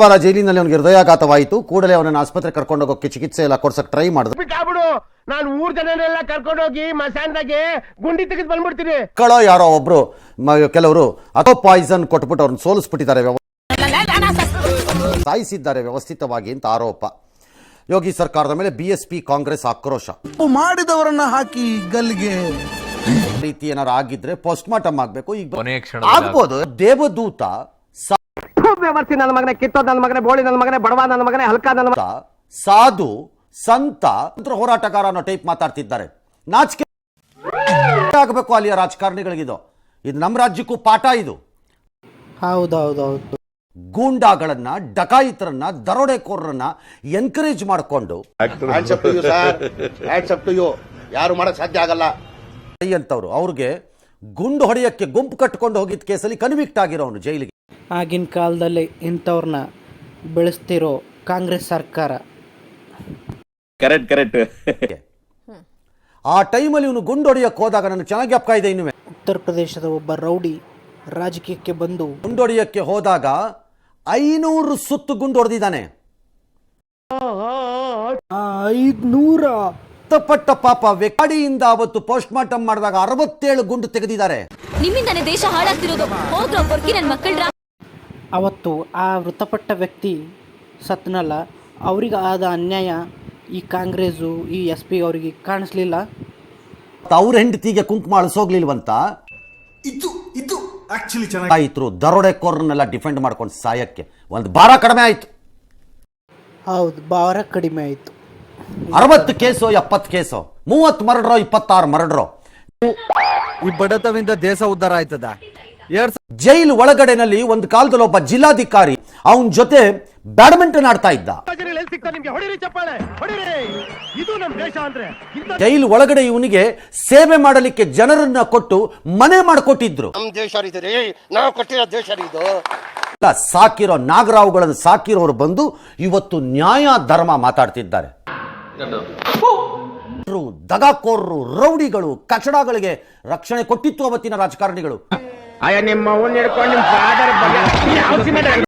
ವಾರ ಜೈಲಿನಲ್ಲಿ ಅವನಿಗೆ ಹೃದಯಾಘಾತವಾಯಿತು. ಕೂಡಲೇ ಅವನನ್ನು ಆಸ್ಪತ್ರೆ ಹೋಗೋಕೆ ಚಿಕಿತ್ಸೆ ಎಲ್ಲ ಕೊಡ್ಸಕ್ ಟ್ರೈ ಮಾಡಿದ್ರು. ಬಿಟ್ಟಾಬಿಡು ನಾನು ಊರ್ ಜನನೆಲ್ಲ ಕರ್ಕೊಂಡೋಗಿ ಮಸಾನ್ದಾಗೆ ಗುಂಡಿ ತೆಗೆದು ಬಂದ್ಬಿಡ್ತೀನಿ. ಕಳೋ ಯಾರೋ ಒಬ್ರು ಮ- ಕೆಲವರು ಅಥೋ ಪಾಯ್ಸನ್ ಕೊಟ್ಬಿಟ್ಟು ಅವ್ರನ್ನ ಸೋಲಿಸ್ಬಿಟ್ಟಿದ್ದಾರೆ ವ್ಯವ- ಸಾಯಿಸಿದ್ದಾರೆ ವ್ಯವಸ್ಥಿತವಾಗಿ ಅಂತ ಆರೋಪ. ಯೋಗಿ ಸರ್ಕಾರದ ಮೇಲೆ ಬಿಎಸ್ಪಿ ಕಾಂಗ್ರೆಸ್ ಆಕ್ರೋಶ. ತಪ್ಪು ಮಾಡಿದವರನ್ನ ಹಾಕಿ ಗಲ್ಲಿಗೆ. ರೀತಿ ಏನಾರು ಆಗಿದ್ರೆ ಪೋಸ್ಟ್ ಮಾರ್ಟಮ್ ಆಗ್ಬೇಕು. ಈಗ ಕೊನೆಯ ಕ್ಷಣದಲ್ಲಿ ಆಗ್ಬೋದು. ದೇವದೂತ ವ್ಯವಸ್ಥೆ ನನ್ನ ಮಗನೇ ಕಿತ್ತೋ ನನ್ನ ಮಗನೇ ಬೋಳಿ ನನ್ನ ಮಗನೇ ಬಡವ ನನ್ನ ಮಗನೇ ಹಲ್ಕ ನನ್ನ ಮಗ ಸಾಧು ಸಂತ ಹೋರಾಟಗಾರ ಅನ್ನೋ ಟೈಪ್ ಮಾತಾಡ್ತಿದ್ದಾರೆ. ನಾಚಿಕೆ ಆಗಬೇಕು ಅಲ್ಲಿಯ ರಾಜಕಾರಣಿಗಳಿಗಿದು. ಇದು ನಮ್ಮ ರಾಜ್ಯಕ್ಕೂ ಪಾಠ ಇದು. ಹೌದೌದೌದು. ಗೂಂಡಾಗಳನ್ನ ಡಕಾಯಿತರನ್ನ ದರೋಡೆಕೋರರನ್ನ ಎನ್ಕರೇಜ್ ಮಾಡಿಕೊಂಡು. Hands to you sir hands up to ಯಾರು ಮಾಡಕ್ ಸಾಧ್ಯ ಆಗಲ್ಲ. ಅಂತವ್ರು. ಅವ್ರಿಗೆ ಗುಂಡು ಹೊಡೆಯಕ್ಕೆ ಗುಂಪು ಕಟ್ಟಿಕೊಂಡು ಹೋಗಿದ್ದ ಕೇಸಲ್ಲಿ ಕನ್ವಿಕ್ಟ್ ಆಗಿರೋನು ಜೈಲಿಗೆ. ಆಗಿನ ಕಾಲದಲ್ಲಿ ಇಂಥವ್ರನ್ನ ಬೆಳೆಸ್ತಿರೋ ಕಾಂಗ್ರೆಸ್ ಸರ್ಕಾರ. ಕರೆಕ್ಟ್ ಕರೆಕ್ಟ್ ಆ ಟೈಮಲ್ಲಿ ಇವನು ಗುಂಡು ಹೊಡೆಯಕ್ಕೆ ಹೋದಾಗ ನಾನು ಚೆನ್ನಾಗಿ ಅಪ್ಕ ಇದೆ ಇನ್ನುವೆ ಉತ್ತರ ಪ್ರದೇಶದ ಒಬ್ಬ ರೌಡಿ ರಾಜಕೀಯಕ್ಕೆ ಬಂದು ಗುಂಡು ಹೊಡೆಯಕ್ಕೆ ಹೋದಾಗ ಐನೂರು ಸುತ್ತು ಗುಂಡು ಹೊಡೆದಿದ್ದಾನೆ. ಐದ್ನೂರ ಕಷ್ಟಪಟ್ಟ ಪಾಪ ವ್ಯಕ್ತಿಯಿಂದ ಅವತ್ತು ಪೋಸ್ಟ್ ಮಾರ್ಟಮ್ ಮಾಡಿದಾಗ ಅರವತ್ತೇಳು ಗುಂಡು ತೆಗೆದಿದ್ದಾರೆ. ನಿಮ್ಮಿಂದಾನೇ ದೇಶ ಹಾಳಾಗ್ತಿರೋದು. ಹೋಗ್ರೋ ಬರ್ಕಿ ನನ್ನ ಮಕ್ಕಳ್ರ ಅವತ್ತು ಆ ಮೃತಪಟ್ಟ ವ್ಯಕ್ತಿ ಸತ್ನಲ್ಲ ಅವ್ರಿಗೆ ಆದ ಅನ್ಯಾಯ ಈ ಕಾಂಗ್ರೆಸ್ ಈ ಎಸ್ ಪಿ ಅವರಿಗೆ ಕಾಣಿಸ್ಲಿಲ್ಲ. ಅವ್ರ ಹೆಂಡತಿಗೆ ಕುಂಕುಮ ಅಳಿಸೋಗ್ಲಿಲ್ವಂತ ಇದು ಇದು ಆಕ್ಚುಲಿ ಚೆನ್ನಾಗಿತ್ತು ದರೋಡೆಕೋರ್ನೆಲ್ಲ ಡಿಫೆಂಡ್ ಮಾಡ್ಕೊಂಡು ಸಾಯಕ್ಕೆ. ಒಂದು ಭಾರ ಕಡಿಮೆ ಆಯ್ತು. ಹೌದು ಭಾರ ಕಡಿಮೆ ಆಯಿತು. ಅರವತ್ತು ಕೇಸು ಎಪ್ಪತ್ತು ಕೇಸು? ಮೂವತ್ತು ಮರಡ್ರೋ ಇಪ್ಪತ್ತಾರು ಮರಡ್ರೋ? ಈ ಬಡತವಿಂದ ದೇಶ ಉದ್ಧಾರ ಆಯ್ತದ? ಎರಡ್ ಜೈಲು ಒಳಗಡೆನಲ್ಲಿ ಒಂದು ಕಾಲದಲ್ಲಿ ಒಬ್ಬ ಜಿಲ್ಲಾಧಿಕಾರಿ ಅವನ ಜೊತೆ ಬ್ಯಾಡ್ಮಿಂಟನ್ ಆಡ್ತಾ ಇದ್ದ. ಜೈಲ್ ಸಿಗ್ತಾ ನಿಮ್ಗೆ? ಹೊಡಿರಿ ಚಪ್ಪಾಳೆ. ಹೊಡಿರಿ. ಇದು ನಮ್ ದೇಶ ಅಂದ್ರೆ. ಇಂಥ ಒಳಗಡೆ ಇವನಿಗೆ ಸೇವೆ ಮಾಡಲಿಕ್ಕೆ ಜನರನ್ನ ಕೊಟ್ಟು ಮನೆ ಮಾಡಿಕೊಟ್ಟಿದ್ರು. ಸಾಕಿರೋ ನಾಗರಾವ್ಗಳನ್ನು ಸಾಕಿರೋರು ಬಂದು ಇವತ್ತು ನ್ಯಾಯ ಧರ್ಮ ಮಾತಾಡ್ತಿದ್ದಾರೆ. ದಗಾಕೋರರು ರೌಡಿಗಳು ಕಚಡಗಳಿಗೆ ರಕ್ಷಣೆ ಕೊಟ್ಟಿತ್ತು ಅವತ್ತಿನ ರಾಜಕಾರಣಿಗಳು. ಅಯ್ಯ ನಿಮ್ಮ ಅವ್ನ ಹಿಡ್ಕೊಂಡು ನಿಮ್ ಫಾದರ್ ಬಗ್ಗೆ ಯಾವ ಸಿನಿಮಾ